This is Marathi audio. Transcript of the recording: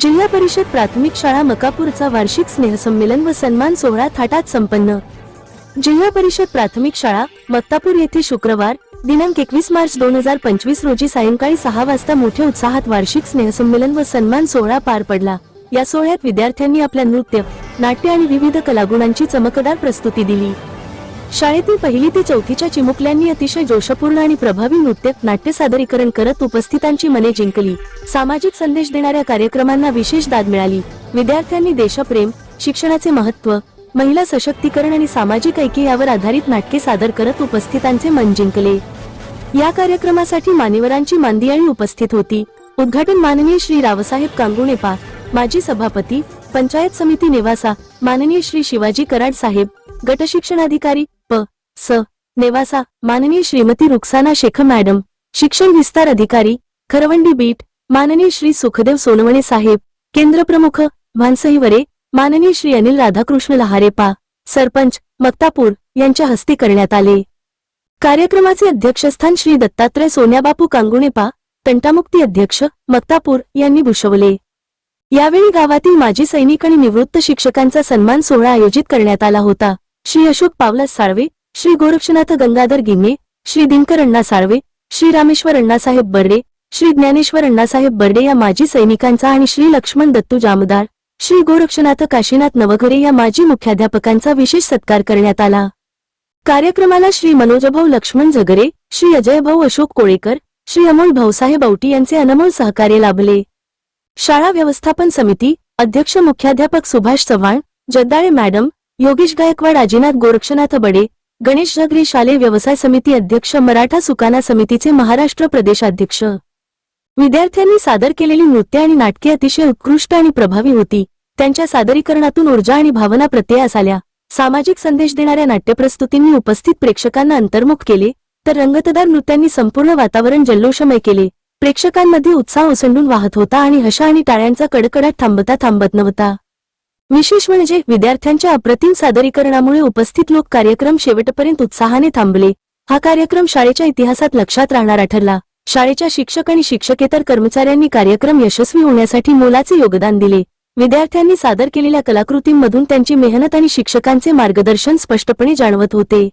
जिल्हा परिषद प्राथमिक शाळा मकापूरचा वार्षिक स्नेहसंमेलन व सन्मान सोहळा थाटात संपन्न. जिल्हा परिषद प्राथमिक शाळा मक्तापूर येथे शुक्रवार दिनांक एकवीस मार्च दोन हजार पंचवीस रोजी सायंकाळी सहा वाजता मोठ्या उत्साहात वार्षिक स्नेहसंमेलन व सन्मान सोहळा पार पडला. या सोहळ्यात विद्यार्थ्यांनी आपल्या नृत्य नाट्य आणि विविध कलागुणांची चमकदार प्रस्तुती दिली. शाळेतील पहिली ते चौथीच्या चिमुकल्यांनी अतिशय जोशपूर्ण आणि प्रभावी नृत्य नाट्य सादरीकरण करत उपस्थितांची मने जिंकली. सामाजिक संदेश देणाऱ्या कार्यक्रमांना विशेष दाद मिळाली. विद्यार्थ्यांनी देशप्रेम शिक्षणाचे महत्त्व महिला सशक्तीकरण आणि सामाजिक ऐक्य यावर आधारित नाटके सादर करत उपस्थितांचे मन जिंकले. या कार्यक्रमासाठी मान्यवरांची मांदियाळी उपस्थित होती. उद्घाटन माननीय श्री रावसाहेब कांगुणेपा माजी सभापती पंचायत समिती नेवासा माननीय श्री शिवाजी कराड साहेब गट स. नेवासा माननीय श्रीमती रुक्साना शेख मॅडम शिक्षण विस्तार अधिकारी खरवंडी बीट माननीय श्री सुखदेव सोनवणे साहेब केंद्र प्रमुख भानसईवरे माननीय श्री अनिल राधाकृष्ण लहारेपा सरपंच मक्तापूर यांच्या हस्ते करण्यात आले. कार्यक्रमाचे अध्यक्षस्थान श्री दत्तात्रय सोन्याबापू कांगुणेपा तंटामुक्ती अध्यक्ष मक्तापूर यांनी भूषवले. यावेळी गावातील माजी सैनिक आणि निवृत्त शिक्षकांचा सन्मान सोहळा आयोजित करण्यात आला होता. श्री अशोक पावला साळवे श्री गोरक्षनाथ गंगाधर गिन्ने श्री दिनकर अण्णा साळवे श्री रामेश्वर अण्णासाहेब बर्डे श्री ज्ञानेश्वर अण्णासाहेब बर्डे या माजी सैनिकांचा आणि श्री लक्ष्मण दत्तू जामदार श्री गोरक्षनाथ काशीनाथ नवघरे या माजी मुख्याध्यापकांचा विशेष सत्कार करण्यात आला. कार्यक्रमाला श्री मनोजभाऊ लक्ष्मण झगरे श्री अजयभाऊ अशोक कोळेकर श्री अमोल भाऊसाहेब औटी यांचे अनमोल सहकार्य लाभले. शाळा व्यवस्थापन समिती अध्यक्ष मुख्याध्यापक सुभाष चव्हाण जगदाळे मॅडम योगेश गायकवाड आजीनाथ गोरक्षनाथ बडे गणेश नगरी शालेय व्यवसाय समिती अध्यक्ष मराठा सुकाना समितीचे महाराष्ट्र प्रदेशाध्यक्ष. विद्यार्थ्यांनी सादर केलेली नृत्य आणि नाटके अतिशय उत्कृष्ट आणि प्रभावी होती. त्यांच्या सादरीकरणातून ऊर्जा आणि भावना प्रत्ययास आल्या. सामाजिक संदेश देणाऱ्या नाट्यप्रस्तुतींनी उपस्थित प्रेक्षकांना अंतर्मुख केले तर रंगतदार नृत्यांनी संपूर्ण वातावरण जल्लोषमय केले. प्रेक्षकांमध्ये उत्साह ओसंडून वाहत होता आणि हशा आणि टाळ्यांचा कडकडाट थांबता थांबत नव्हता. विशेष म्हणजे विद्यार्थ्यांच्या अप्रतिम सादरीकरणामुळे उपस्थित लोक कार्यक्रम शेवटपर्यंत उत्साहाने थांबले. हा कार्यक्रम शाळेच्या इतिहासात लक्षात राहणारा ठरला. शाळेच्या शिक्षक आणि शिक्षकेतर कर्मचाऱ्यांनी कार्यक्रम यशस्वी होण्यासाठी मोलाचे योगदान दिले. विद्यार्थ्यांनी सादर केलेल्या कलाकृतींमधून त्यांची मेहनत आणि शिक्षकांचे मार्गदर्शन स्पष्टपणे जाणवत होते.